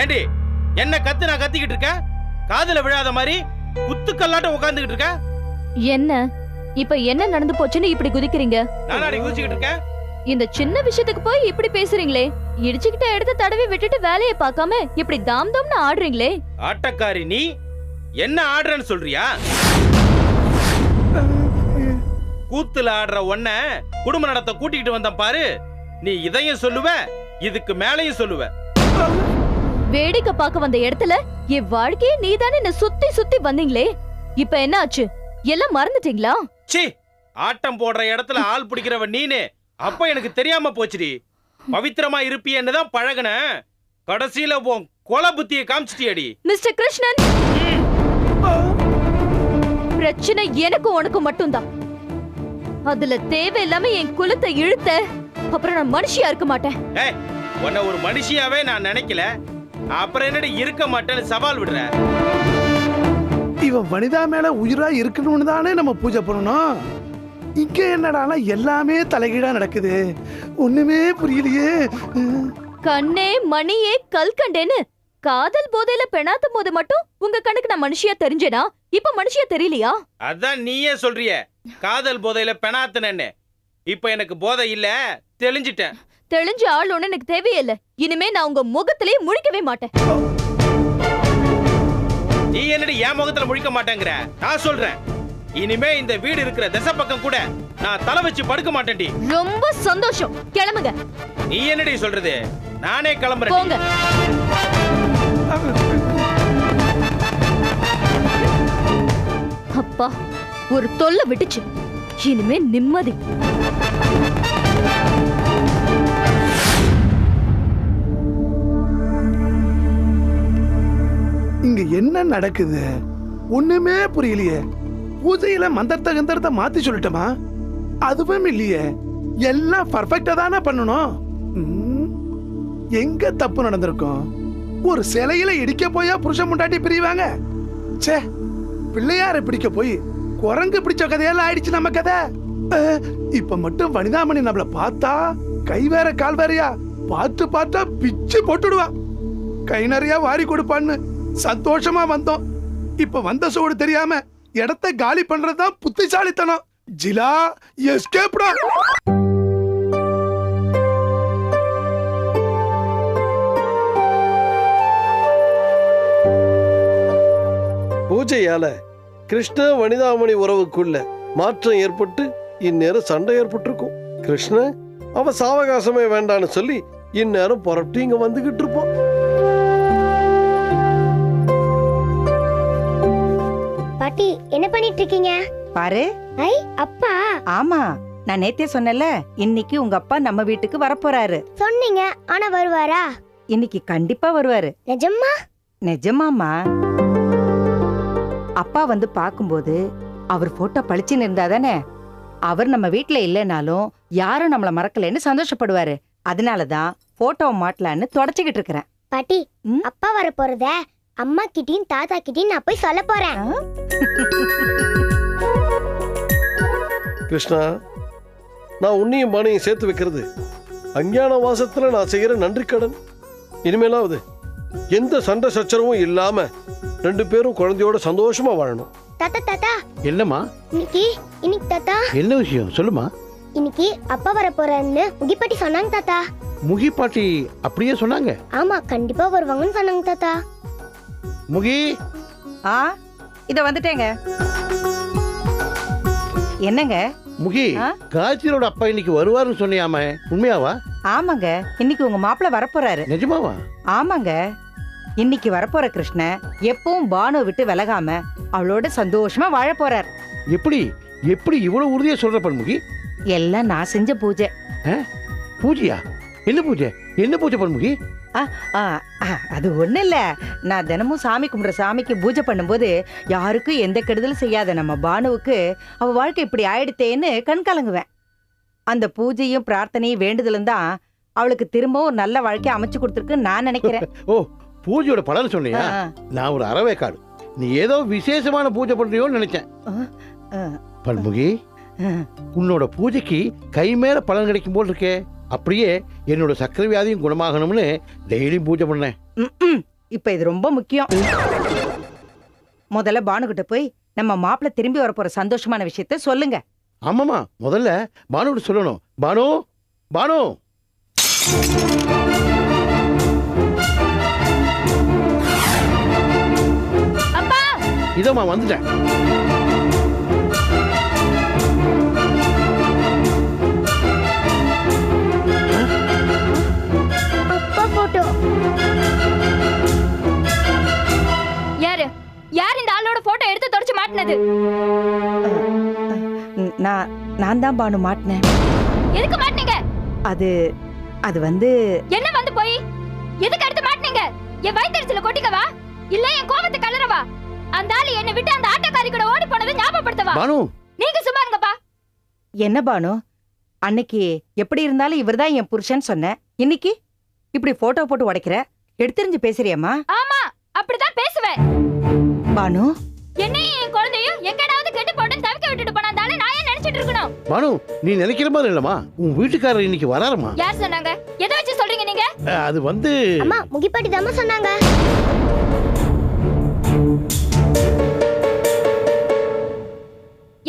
ஏண்டி என்ன கத்து நான் கத்திக்கிட்டு இருக்கேன் காதுல விழாத மாதிரி குத்துக்கல்லாட்டம் உட்காந்துக்கிட்டு இருக்க? என்ன? இப்ப என்ன நடந்து போச்சுன்னு இப்படி குதிக்கிறீங்க? நானாடி குதிச்சுக்கிட்டு இருக்கேன். இந்த சின்ன விஷயத்துக்கு போய் இப்படி பேசுறீங்களே? இடிச்சுக்கிட்ட எடுத்து தடவி விட்டுட்டு வேலையை பார்க்காம இப்படி தாம் தாம்னு ஆடுறீங்களே? ஆட்டக்காரி நீ என்ன ஆடுறன்னு சொல்றியா? கூத்துல ஆடுற ஒன்ன குடும்ப நடத்த கூட்டிக்கிட்டு வந்தேன் பாரு. நீ இதையும் சொல்லுவ இதுக்கு மேலையும் சொல்லுவ. வேடிக்கை பார்க்க வந்த இடத்துல என் வாழ்க்கையே நீதானே என்ன சுத்தி சுத்தி வந்தீங்களே. இப்ப என்ன ஆச்சு எல்லாம் மறந்துட்டீங்களா? சி ஆட்டம் போடுற இடத்துல ஆள் பிடிக்கிறவ நீனு. அப்ப எனக்கு தெரியாம போச்சுடி. பவித்திரமா இருப்பியன்னு தான் பழகுன. கடைசியில உன் கொலை புத்தியை காமிச்சிட்டியடி. மிஸ்டர் கிருஷ்ணன்! பிரச்சனை எனக்கு உனக்கு மட்டும்தான். அதுல தேவையில்லாம என் குலத்தை இழுத்த அப்புறம் நான் மனுஷியா இருக்க மாட்டேன். உன்னை ஒரு மனுஷியாவே நான் நினைக்கல. அப்புறம் என்னடி இருக்க மாட்டேன்னு சவால் விடுற? இவன் வனிதா மேல உயிரா இருக்கணும்னு தானே நம்ம பூஜை பண்ணணும். இங்க என்னடானா எல்லாமே தலைகீழா நடக்குது. ஒண்ணுமே புரியலையே. கண்ணே மணியே கல்கண்டேன்னு. காதல் போதையில பெணாத்தும் போது மட்டும் உங்க கணக்கு நான் மனுஷியா தெரிஞ்சேனா? இப்ப மனுஷியா தெரியலையா? அதான் நீயே சொல்றிய. காதல் போதையில பெணாத்துனேன்னு. இப்ப எனக்கு போதை இல்ல தெளிஞ்சிட்டேன். தெளிஞ்ச ஆள் ஒண்ணு எனக்கு தேவையில்லை. இனிமே நான் உங்க முகத்திலேயே முழிக்கவே மாட்டேன். நீ என்னடி என் முகத்துல முழிக்க மாட்டேங்கிற? நான் சொல்றேன். இனிமே இந்த வீடு இருக்கிற திசை பக்கம் கூட நான் தலை வச்சு படுக்க மாட்டேன்டி. ரொம்ப சந்தோஷம். கிளம்புங்க. நீ என்னடி சொல்றது? நானே கிளம்புறேன் போங்க. அப்பா ஒரு தொல்லை விட்டுச்சு. இனிமே நிம்மதி. இங்க என்ன நடக்குது? ஒண்ணுமே புரியலையே. பூஜையில மந்திரத்தை கந்தரத்தை மாத்தி சொல்லட்டுமா? அதுவும் இல்லையே. எல்லாம் பர்ஃபெக்டா தானே பண்ணணும். எங்க தப்பு நடந்திருக்கும்? ஒரு சிலையில இடிக்க போயா புருஷன் முண்டாட்டி பிரிவாங்க? ச்சே பிள்ளையார பிடிக்க போய் குரங்கு பிடிச்ச கதையெல்லாம் ஆயிடுச்சு நம்ம கதை. இப்ப மட்டும் வனிதாமணி நம்மள பார்த்தா கை வேற கால் வேறையா? பார்த்து பார்த்தா பிச்சு போட்டுடுவா. கை நிறைய வாரி கொடுப்பான்னு. சந்தோஷமா வந்தோம். இப்ப வந்த சோடு தெரியாம இடத்த காலி பண்றதுதான் புத்திசாலித்தனம். ஜிலா எஸ்கேப்டா பூஜையால கிருஷ்ண வனிதாமணி உறவுக்குள்ள மாற்றம் ஏற்பட்டு இந்நேரம் சண்டை ஏற்பட்டிருக்கும். கிருஷ்ண அவ சாவகாசமே வேண்டான்னு சொல்லி இந்நேரம் புறப்பட்டு இங்க வந்துகிட்டு இருப்போம் பண்ணிட்டு இருக்கீங்க பாரு. ஐ அப்பா. ஆமா நான் நேத்தே சொன்னேன்ல இன்னைக்கு உங்க அப்பா நம்ம வீட்டுக்கு வரப்போறாரு. சொன்னீங்க ஆனா வருவாரா? இன்னைக்கு கண்டிப்பா வருவாரு. நிஜமா நிஜமாமா அப்பா வந்து பாக்கும்போது அவர் போட்டோ பளிச்சுன்னு இருந்தா தானே அவர் நம்ம வீட்ல இல்லைனாலும் யாரும் நம்மள மறக்கலைன்னு சந்தோஷப்படுவாரு. அதனாலதான் போட்டோ மாட்டலான்னு தொடச்சுக்கிட்டு இருக்கிறேன். பாட்டி? அப்பா வர போறத அம்மா கிட்டயும் தாத்தா கிட்டயும் நான் போய் சொல்ல போறேன். கிருஷ்ணா நான் உன்னையும் பானையும் சேர்த்து வைக்கிறது. அஞ்ஞான வாசத்துல நான் செய்யற நன்றி கடன் இனிமேலாவது எந்த சண்டை சச்சரவும் இல்லாம ரெண்டு பேரும் குழந்தையோட சந்தோஷமா வாழணும். தாத்தா தாத்தா. என்னம்மா? இன்னைக்கு இன்னைக்கு தாத்தா. என்ன விஷயம்? சொல்லுமா இன்னைக்கு அப்பா வர போறேன்னு முகிப்பாட்டி சொன்னாங்க தாத்தா. முகி பாட்டி அப்படியே சொன்னாங்க? ஆமா கண்டிப்பா வருவாங்கன்னு சொன்னாங்க தாத்தா. முகி. ஆ இத வந்துட்டேங்க. என்னங்க? முகி? காயத்ரியோட அப்பா இன்னைக்கு வருவாருன்னு சொன்னியாம. உண்மையாவா? ஆமாங்க. இன்னைக்கு உங்க மாப்பிள்ள வரப்போறாரு. நிஜமாவா? ஆமாங்க. இன்னைக்கு வரப்போற கிருஷ்ண எப்பவும் பானு விட்டு விலகாம அவளோட சந்தோஷமா வாழ போறார். எப்படி? எப்படி இவ்வளவு உறுதியா சொல்ற பன்முகி எல்லாம் நான் செஞ்ச பூஜை. பூஜையா? என்ன பூஜை? என்ன பூஜை பன்முகி அது ஒண்ணு இல்ல. நான் தினமும் சாமி கும்பிடுற சாமிக்கு பூஜை பண்ணும்போது யாருக்கும் எந்த கெடுதலும் செய்யாத நம்ம பானுவுக்கு அவ வாழ்க்கை இப்படி ஆயிடுத்தேன்னு கண் கலங்குவேன். அந்த பூஜையும் பிரார்த்தனையும் வேண்டுதலும் தான் அவளுக்கு திரும்பவும் ஒரு நல்ல வாழ்க்கை அமைச்சு கொடுத்துருக்குன்னு நான் நினைக்கிறேன். பூஜையோட பலன் சொன்னியா? நான் ஒரு அறவேக்காடு நீ ஏதோ விசேஷமான பூஜை பண்றியோன்னு நினைச்சேன். பன்முகி. உன்னோட பூஜைக்கு கை மேல பலன் கிடைக்கும் போல் இருக்கே. அப்படியே என்னோட சக்கரை வியாதியும் குணமாகணும்னு டெய்லியும் பூஜை பண்ணேன். ம், ம். இப்ப இது ரொம்ப முக்கியம். முதல்ல பானுகிட்ட போய் நம்ம மாப்பிள்ளை திரும்பி வரப்போற சந்தோஷமான விஷயத்த சொல்லுங்க. ஆமாமா முதல்ல பானுகிட்ட சொல்லணும். பானு பானு. அப்பா! இதம்மா வந்துட்டேன். நான் தான் பானு மாட்டினேன். எதுக்கு மாட்டினீங்க? அது அது வந்து என்ன வந்து போய்? எதுக்கு எடுத்து மாட்டினீங்க? என் வயிற்றுல கொட்டிக்கவா? இல்ல என் கோபத்தை கலரவா? அந்த ஆளு என்னை விட்டு அந்த ஆட்டோக்காரி கூட ஓடி போனதை ஞாபகப்படுத்தவா? பானு! நீங்க சும்மா இருங்கப்பா. என்ன பானு? அன்னைக்கு எப்படி இருந்தாலும் இவர்தான் என் புருஷன் சொன்னேன். இன்னைக்கு? இப்படி போட்டோ போட்டு உடைக்கிற? எடுத்தெறிஞ்சு பேசுறியம்மா? ஆமா அப்படிதான் பேசுவேன். பானு! என்னையும் என் பானு நீ நினைக்கிற மாதிரி இல்லம்மா. உன் வீட்டுக்காரர் இன்னைக்கு வராருமா யார் சொன்னாங்க? எதை வச்சு சொல்றீங்க நீங்க? அது வந்து அம்மா முகிப்பாட்டி தாம்மா சொன்னாங்க.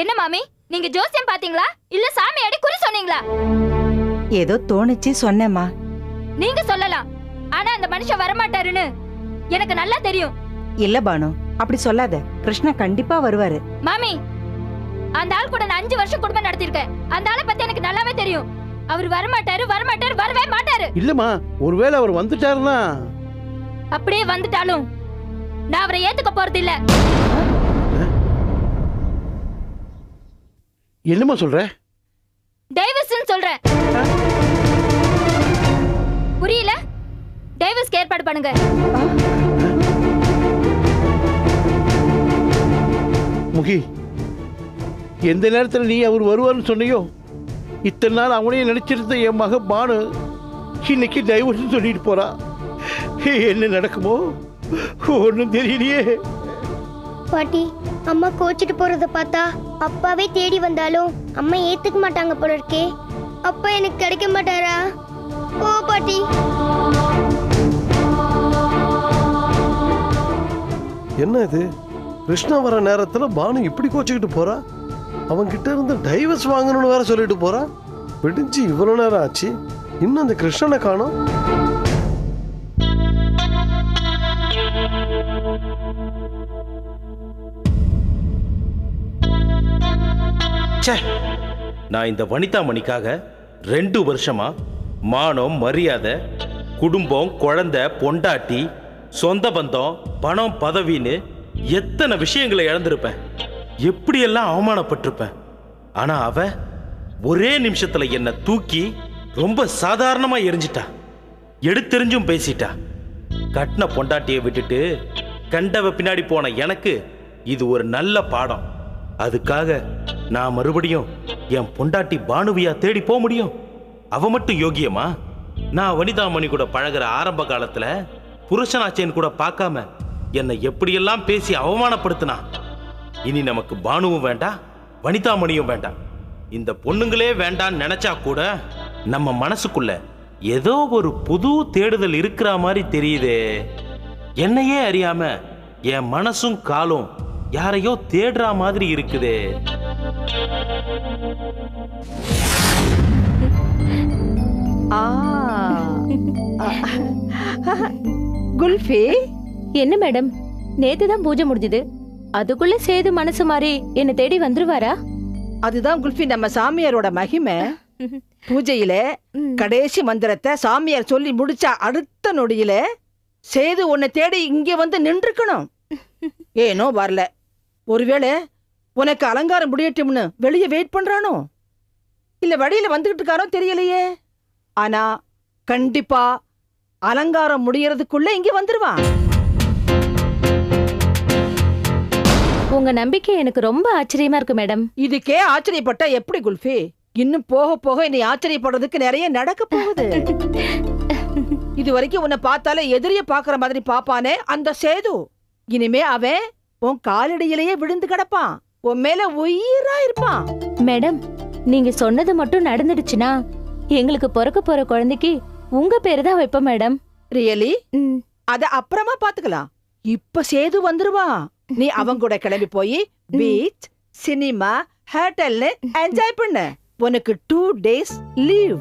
என்ன மாமி நீங்க ஜோசியம் பாத்தீங்களா? இல்ல சாமி அடி குறி சொன்னீங்களா? ஏதோ தோணுச்சு சொன்னேம்மா. நீங்க சொல்லலாம். ஆனா அந்த மனுஷன் வரமாட்டாருன்னு எனக்கு நல்லா தெரியும். இல்ல பானு அப்படி சொல்லாத. கிருஷ்ணா கண்டிப்பா வருவாரு. மாமி அந்த ஆள் கூட நான் அஞ்சு வருஷம் குடும்பம் நடத்திருக்கேன் அந்த ஆளை பத்தி எனக்கு நல்லாவே தெரியும். அவர் வரமாட்டாரு வரமாட்டாரு வரவே மாட்டாரு. இல்லம்மா ஒருவேளை அவர் வந்துட்டாருன்னா? அப்படியே வந்துட்டாலும் நான் அவரை ஏத்துக்க போறது இல்ல என்னம்மா சொல்ற? டைவர்ஸ்னு சொல்றேன் புரியல? டைவர்ஸ்க்கு ஏற்பாடு பண்ணுங்க. முகி எந்த நேரத்துல நீ அவர் வருவார்னு சொன்னியோ இத்தனை நாள் அவனையும் நினைச்சிருந்த என் மக பானு இன்னைக்கு டைவர்ஸ் சொல்லிட்டு போறா. என்ன நடக்குமோ? ஒன்றும் தெரியலையே. பாட்டி அம்மா கோச்சிட்டு போறத பார்த்தா அப்பாவே தேடி வந்தாலும் அம்மா ஏத்துக்க மாட்டாங்க போல இருக்கே. அப்பா எனக்கு கிடைக்க மாட்டாரா? ஓ பாட்டி. என்ன இது? கிருஷ்ணா வர நேரத்துல பானு இப்படி கோச்சிக்கிட்டு போறா? அவன்கிட்ட இருந்து டைவர்ஸ் வாங்கணும்னு வேற சொல்லிட்டு போகிறான் விடிஞ்சு இவ்வளவு நேரம் ஆச்சு இன்னும் அந்த கிருஷ்ணனை காணும். ச்சே நான் இந்த வனிதா மணிக்காக ரெண்டு வருஷமா மானம் மரியாதை குடும்பம் குழந்தை பொண்டாட்டி சொந்த பந்தம் பணம் பதவின்னு எத்தனை விஷயங்களை இழந்திருப்பேன். எப்படியெல்லாம் அவமானப்பட்டிருப்பேன்? ஆனா அவ ஒரே நிமிஷத்துல என்னை தூக்கி ரொம்ப சாதாரணமா எரிஞ்சிட்டா. எடுத்தெறிஞ்சும் பேசிட்டா. கட்டின பொண்டாட்டியை விட்டுட்டு கண்டவ பின்னாடி போன எனக்கு இது ஒரு நல்ல பாடம். அதுக்காக நான் மறுபடியும் என் பொண்டாட்டி பானுவியா தேடி போக முடியும்? அவ மட்டும் யோகியமா? நான் வனிதாமணி கூட பழகுற ஆரம்ப காலத்துல புருஷனாச்சேன்னு கூட பார்க்காம என்னை எப்படியெல்லாம் பேசி அவமானப்படுத்தினா? இனி நமக்கு பானுவும் வேண்டாம் வனிதாமணியும் வேண்டாம் இந்த பொண்ணுங்களே வேண்டான்னு நினைச்சா கூட நம்ம மனசுக்குள்ள ஏதோ ஒரு புது தேடுதல் இருக்கிற மாதிரி தெரியுதே. என்னையே அறியாம என் மனசும் காலும் யாரையோ தேடுற மாதிரி இருக்குதே. ஆ. குல்ஃபி? என்ன மேடம்? நேத்து தான் பூஜை முடிஞ்சது. அதுக்குள்ள சேது மனசு மாறி என்ன தேடி வந்துருவாரா? அதுதான் குல்ஃபி நம்ம சாமியாரோட மகிமை. பூஜையில கடைசி மந்திரத்தை சாமியார் சொல்லி முடிச்சா அடுத்த நொடியில சேது உன்னை தேடி இங்கே வந்து நின்றுக்கணும். ஏனோ வரல. ஒருவேளை உனக்கு அலங்காரம் முடியட்டும்னு வெளியே வெயிட் பண்றானோ? இல்ல வழியில வந்துகிட்டு இருக்காரோ தெரியலையே. ஆனா கண்டிப்பா அலங்காரம் முடியறதுக்குள்ள இங்க வந்துருவான். உங்க நம்பிக்கை எனக்கு ரொம்ப ஆச்சரியமா இருக்கு மேடம். இதுக்கே ஆச்சரியப்பட்டா எப்படி குல்ஃபி? இன்னும் போக போக நீ ஆச்சரியப்படுறதுக்கு நிறைய நடக்க போகுது. இது வரைக்கும் உன்னை பார்த்தாலே எதிரிய பாக்குற மாதிரி பாப்பானே அந்த சேது. இனிமே அவன் உன் காலடியிலேயே விழுந்து கிடப்பான். உன் மேல உயிரா இருப்பான். மேடம் நீங்க சொன்னது மட்டும் நடந்துடுச்சுன்னா எங்களுக்கு பிறக்க போற குழந்தைக்கு உங்க பேரு தான் வைப்போம் மேடம். ரியலி அத அப்புறமா பாத்துக்கலாம். இப்ப சேது வந்துருவான் நீ அவங்க கூட கிளம்பி போய் பீச் சினிமா ஹோட்டல்னு என்ஜாய் பண்ணு. உனக்கு டூ டேஸ் லீவ்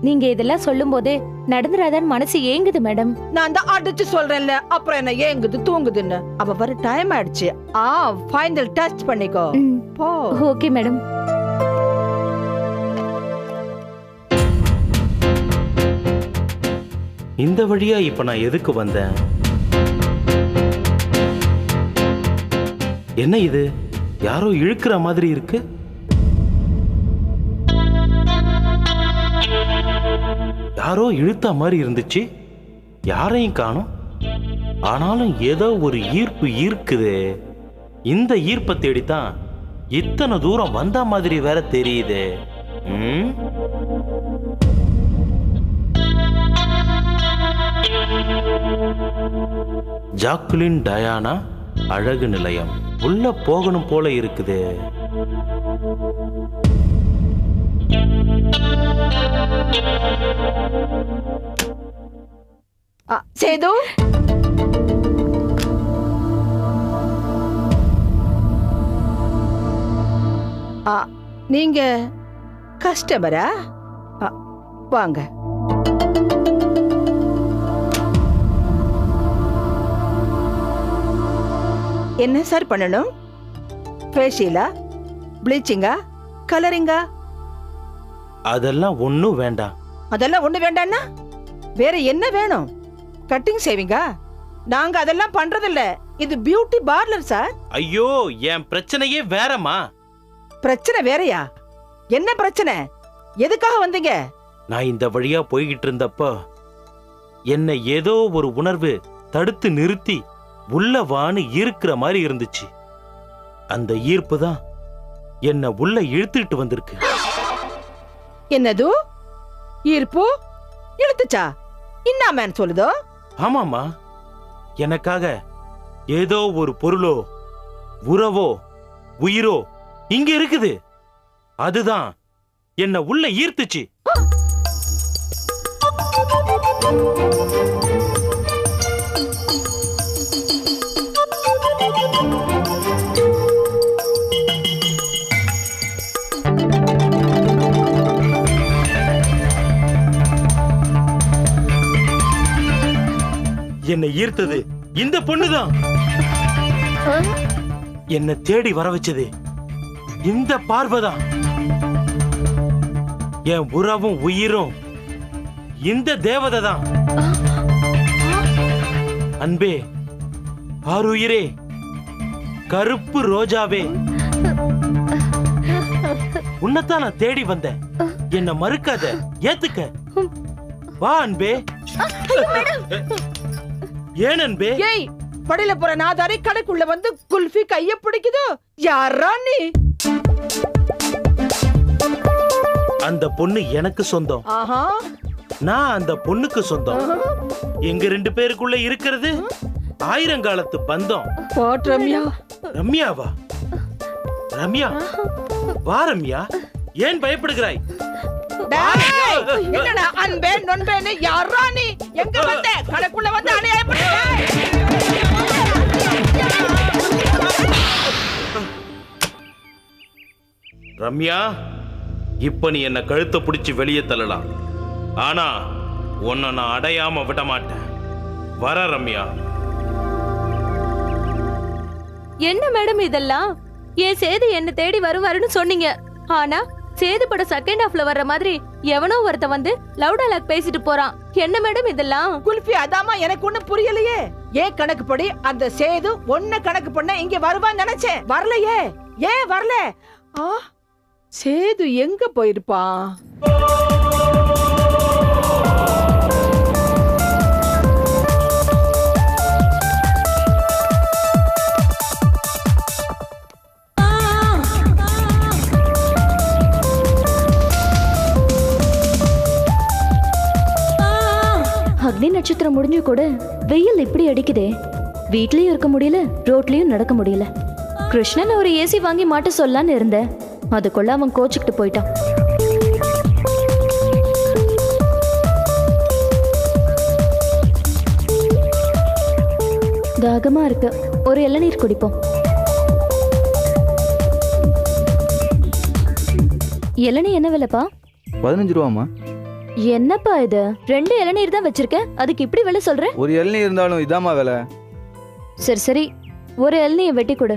நீங்க இதெல்லாம் சொல்லும் போதே நடந்துராதான் மனசு ஏங்குது மேடம். நான் தான் அடிச்சு சொல்றேன்ல அப்புறம் என்ன ஏங்குது தூங்குதுன்னு. அவ வர டைம் ஆயிடுச்சு. ஆ ஃபைனல் டச் பண்ணிக்கோ. போ. Okay madam. இந்த வழியா இப்ப நான் எதுக்கு வந்தேன்? என்ன இது? யாரோ இழுக்கிற மாதிரி இருக்கு? யாரோ இழுத்த மாதிரி இருந்துச்சு. யாரையும் காணும். ஆனாலும் ஏதோ ஒரு ஈர்ப்பு ஈர்க்குது. இந்த ஈர்ப்பை தேடித்தான் இத்தனை தூரம் வந்த மாதிரி வேற தெரியுது. ம்? ஜாக்குலின் டயானா அழகு நிலையம். உள்ள போகணும் போல இருக்குது. ஆ, சேது? ஆ, நீங்க கஸ்டமரா? ஆ, வாங்க. என்ன சார் பண்ணணும்? ஃபேஷியலா ப்ளீச்சிங்கா கலரிங்கா அதெல்லாம் ஒன்றும் வேண்டாம். அதெல்லாம் ஒண்ணு வேண்டான்னா வேற என்ன வேணும்? கட்டிங் சேவிங்கா நாங்க அதெல்லாம் பண்றதில்ல. இது பியூட்டி பார்லர் சார். ஐயோ என் பிரச்சனையே வேறம்மா. பிரச்சனை வேறயா? என்ன பிரச்சனை? எதுக்காக வந்தீங்க? நான் இந்த வழியா போய்கிட்டு இருந்தப்போ என்னை ஏதோ ஒரு உணர்வு தடுத்து நிறுத்தி உள்ள வான்னு ஈர்க்கிற மாதிரி இருந்துச்சு. அந்த ஈர்ப்பு தான் என்னை உள்ள இழுத்துட்டு வந்திருக்கு. என்னது? ஈர்ப்பு? இழுத்துச்சா? இன்னாமேன் சொல்லுதோ? ஆமாமா எனக்காக ஏதோ ஒரு பொருளோ உறவோ உயிரோ இங்க இருக்குது. அதுதான் என்ன உள்ள ஈர்த்துச்சு. என்னை ஈர்த்தது இந்த பொண்ணுதான். என்னை தேடி வர வச்சது இந்த பார்வைதான். என் உறவும் உயிரும் இந்த தேவதை தான் அன்பே ஆருயிரே கருப்பு ரோஜாவே. உன்னைத்தான் நான் தேடி வந்தேன். என்ன மறுக்காத ஏத்துக்க. வா அன்பே. ஏன் அன்பே? ஏய் படியில போற நாதாரி கடைக்குள்ள வந்து குல்ஃபி கைய பிடிக்குதோ? யாரா நீ? அந்த பொண்ணு எனக்கு சொந்தம். ஆஹா. நான் அந்த பொண்ணுக்கு சொந்தம். எங்க ரெண்டு பேருக்குள்ள இருக்கிறது? ஆயிரங்காலத்து பந்தம். ரம்யா. ரம்யாவா? ரம்யா? வா ரம்யா. ஏன் பயப்படுகிறாய்? டேய், என்னடா அன்பே நொன்பேன்னு யாரா நீ? எங்க வந்த? கடைக்குள்ள வந்து அநியாயம் பண்ண ரம்யா இப்ப நீ என்ன கழுத்தை பிடிச்சு வெளியே தள்ளலாம். ஆனா உன்னை நான் அடையாம விட மாட்டேன். வர ரம்யா. என்ன மேடம் இதெல்லாம்? என் சேது என்ன தேடி வருவாருன்னு சொன்னீங்க. ஆனா சேது படம் செகண்ட் ஹாஃப்ல வர்ற மாதிரி எவனோ ஒருத்த வந்து லவ் டயலாக் பேசிட்டு போறான். என்ன மேடம் இதெல்லாம்? குல்ஃபி அதாமா எனக்கு ஒண்ணு புரியலையே. ஏன் கணக்குப்படி அந்த சேது ஒன்ன கணக்கு பண்ண இங்க வருவான்னு நினைச்சேன். வரலையே. ஏன் வரல? ஆ சேது எங்க போயிருப்பான்? அக்னி நட்சத்திரம் முடிஞ்சு கூட வெயில் இப்படி அடிக்குதே? வீட்லயும் இருக்க முடியல ரோட்லயும் நடக்க முடியல. கிருஷ்ணன் ஒரு ஏசி வாங்கி மாட்ட சொல்லான்னு இருந்தேன் அதுக்குள்ள அவன் கோச்சுக்கிட்டு போயிட்டான். தாகமா இருக்கு. ஒரு இளநீர் குடிப்போம். இளநீ என்ன விலைப்பா? பதினஞ்சு ரூபாமா என்னப்பா இது? ரெண்டு இளநீர் தான் வச்சிருக்க. அதுக்கு இப்படி விலை சொல்ற? ஒரு இளநீ இருந்தாலும் இதாம்மா விலை. சரி சரி. ஒரு இளநியை வெட்டி கொடு.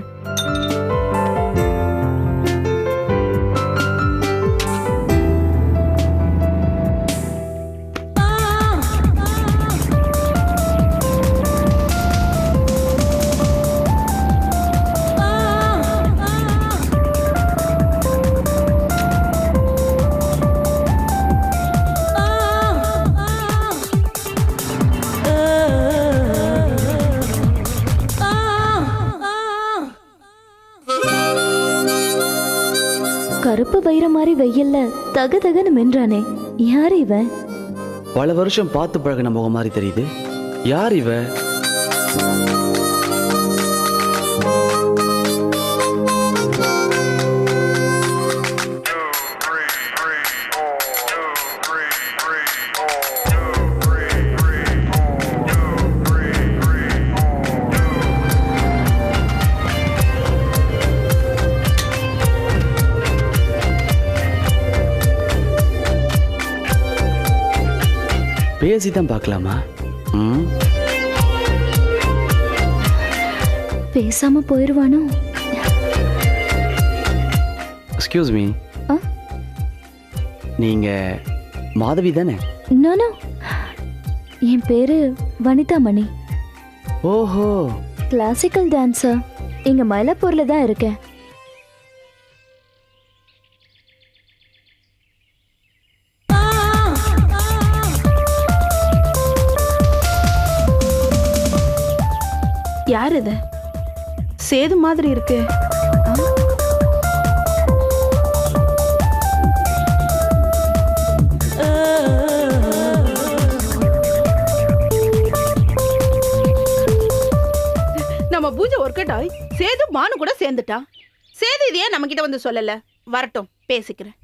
கருப்பு வைர மாதிரி வெயில்ல தக தகன்னு மென்றானே. யார் இவன் பல வருஷம் பார்த்து பழகின முகம் மாதிரி தெரியுது. யார் இவ? பேசி தான் பார்க்கலாமா? ம்? பேசாம போயிருவானோ? Excuse me? நீங்க மாதவி தானே? நானோ என் பேரு வனிதா மணி ஓஹோ. கிளாசிக்கல் டான்ஸர் இங்க மயிலாப்பூர்ல தான் இருக்கேன். யார் இது? சேது மாதிரி இருக்கு. நம்ம பூஜை ஒர்க் அவுட் ஆகி சேது மானு கூட சேர்ந்துட்டா. சேது இதையே நம்ம கிட்ட வந்து சொல்லல. வரட்டும் பேசிக்கிறேன்.